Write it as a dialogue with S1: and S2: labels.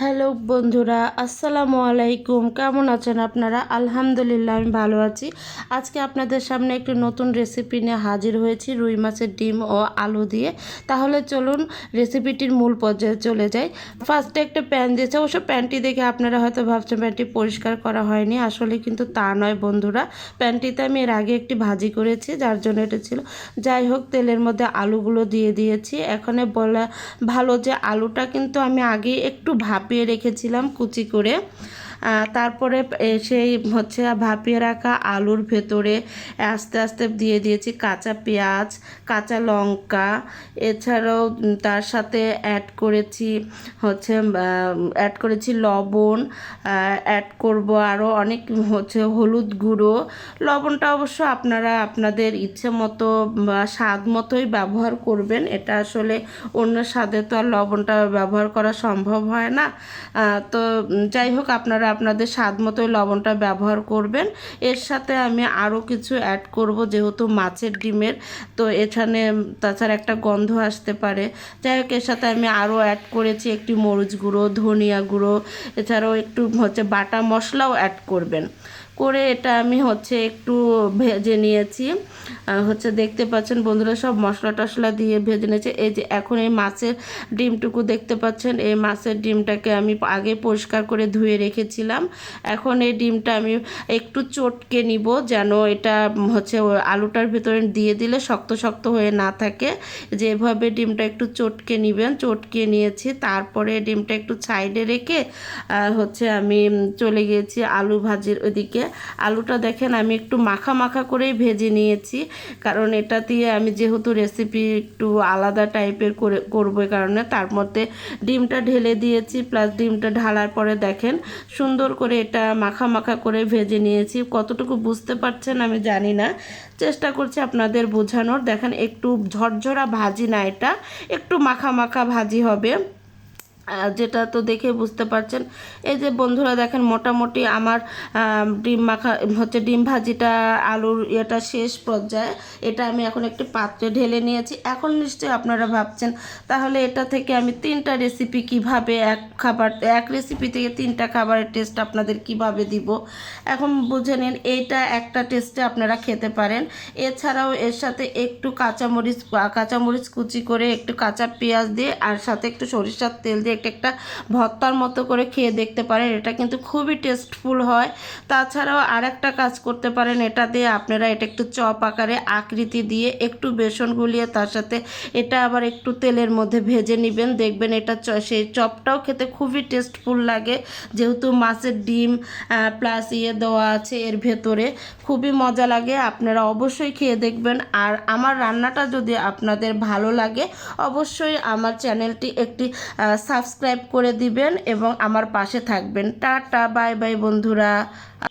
S1: Hello বন্ধুরা, আসসালামু আলাইকুম। কেমন আছেন আপনারা? আলহামদুলিল্লাহ, আমি ভালো আছি। আজকে আপনাদের সামনে একটি নতুন রেসিপি নিয়ে হাজির হয়েছি, রুই মাছের ডিম ও আলু দিয়ে। তাহলে চলুন রেসিপিটির মূল পর্যায়ে চলে যাই। ফার্স্টে একটা প্যান দিয়েছে। অবশ্য প্যানটি দেখে আপনারা হয়তো ভাবছেন প্যানটি পরিষ্কার করা হয়নি। আসলে কিন্তু তা নয় বন্ধুরা। প্যানটিতে আমি এর আগে একটি ভাজি করেছি, যার জন্য এটা ছিল। যাই হোক, তেলের মধ্যে আলুগুলো দিয়ে দিয়েছি। এখানে বলা ভালো যে আলুটা কিন্তু আমি আগে একটু ভাপিয়ে রেখেছিলাম কুচি করে। তারপরে সেই হচ্ছে ভাপিয়ে রাখা আলুর ভেতরে আস্তে আস্তে দিয়ে দিয়েছি কাঁচা পেঁয়াজ, কাঁচা লঙ্কা। এছাড়াও তার সাথে অ্যাড করেছি হচ্ছে অ্যাড করেছি লবণ। অ্যাড করব আরও অনেক হচ্ছে হলুদ গুঁড়ো। লবণটা অবশ্য আপনারা আপনাদের ইচ্ছে মতো বা স্বাদ মতোই ব্যবহার করবেন। এটা আসলে অন্য স্বাদে তো আর লবণটা ব্যবহার করা সম্ভব হয় না। তো যাই হোক, আপনারা আপনাদের স্বাদ মতো লবণটা ব্যবহার করবেন। এর সাথে আমি আরও কিছু অ্যাড করব, যেহেতু মাছের ডিমের, তো এখানে তাছাড়া একটা গন্ধ আসতে পারে। যাই হোক, এর সাথে আমি আরও অ্যাড করেছি একটি মরিচ গুঁড়ো, ধনিয়া গুঁড়ো, এছাড়াও একটু হচ্ছে বাটা মশলাও অ্যাড করবেন। করে এটা আমি হচ্ছে একটু ভেজে নিয়েছি। হচ্ছে দেখতে পাচ্ছেন বন্ধুরা সব মশলা টশলা দিয়ে ভেজে নিয়েছে। এই যে এখন এই মাছের ডিমটুকু দেখতে পাচ্ছেন, এই মাছের ডিমটাকে আমি আগে পরিষ্কার করে ধুয়ে রেখেছিলাম। এখন এই ডিমটা আমি একটু চটকে নিব যেন এটা হচ্ছে আলুটার ভিতরে দিয়ে দিলে শক্ত শক্ত হয়ে না থাকে। যেভাবে ডিমটা একটু চটকে নেবেন, চটকে নিয়েছি। তারপরে ডিমটা একটু সাইডে রেখে হচ্ছে আমি চলে গিয়েছি আলু ভাজির ওদিকে। আলুটা দেখেন, আমি একটু মাখা মাখা করেই ভেজে নিয়েছি। কারণ এটা দিয়ে আমি যেহেতু রেসিপি একটু আলাদা টাইপের করে, করব কারণে, তার মধ্যে ডিমটা ঢেলে দিয়েছি প্লাস ডিমটা ঢালার পরে দেখেন, সুন্দর করে এটা মাখা মাখা করে ভেজে নিয়েছি। কতটুকু বুঝতে পারছেন আমি জানি না। চেষ্টা করছি আপনাদের বোঝানোর। দেখেন, একটু ঝরঝরা ভাজি না এটা, একটু মাখা মাখা ভাজি হবে। যেটা তো দেখে বুঝতে পারছেন। এই যে বন্ধুরা দেখেন, মোটামুটি আমার ডিম মাখা, হচ্ছে ডিম ভাজিটা, আলুর ইয়েটা শেষ পর্যায়ে। এটা আমি এখন একটি পাত্রে ঢেলে নিয়েছি। এখন নিশ্চয়ই আপনারা ভাবছেন, তাহলে এটা থেকে আমি তিনটা রেসিপি কীভাবে এক খাবার, এক রেসিপি থেকে তিনটা খাবারের টেস্ট আপনাদের কীভাবে দিব? এখন বুঝে নিন, এইটা একটা টেস্টে আপনারা খেতে পারেন। এছাড়াও এর সাথে একটু কাঁচামরিচ কাঁচামরিচ কুচি করে একটু কাঁচা পেঁয়াজ দিয়ে, আর সাথে একটু সরিষার তেল দিয়ে একটা একটা ভর্তার মতো করে খেয়ে দেখতে পারেন। এটা কিন্তু খুবই টেস্টফুল হয়। তাছাড়াও আর একটা কাজ করতে পারেন, এটা দিয়ে আপনারা এটা একটু চপ আকারে আকৃতি দিয়ে একটু বেসন গুলিয়ে তার সাথে এটা আবার একটু তেলের মধ্যে ভেজে নেবেন। দেখবেন এটা সেই চপটাও খেতে খুবই টেস্টফুল লাগে। যেহেতু মাছের ডিম প্লাস ইয়ে দেওয়া আছে এর ভেতরে, খুবই মজা লাগে। আপনারা অবশ্যই খেয়ে দেখবেন। আর আমার রান্নাটা যদি আপনাদের ভালো লাগে, অবশ্যই আমার চ্যানেলটি একটি সাবস্ক্রাইব করে দিবেন এবং আমার পাশে থাকবেন। টাটা বাই বাই বন্ধুরা।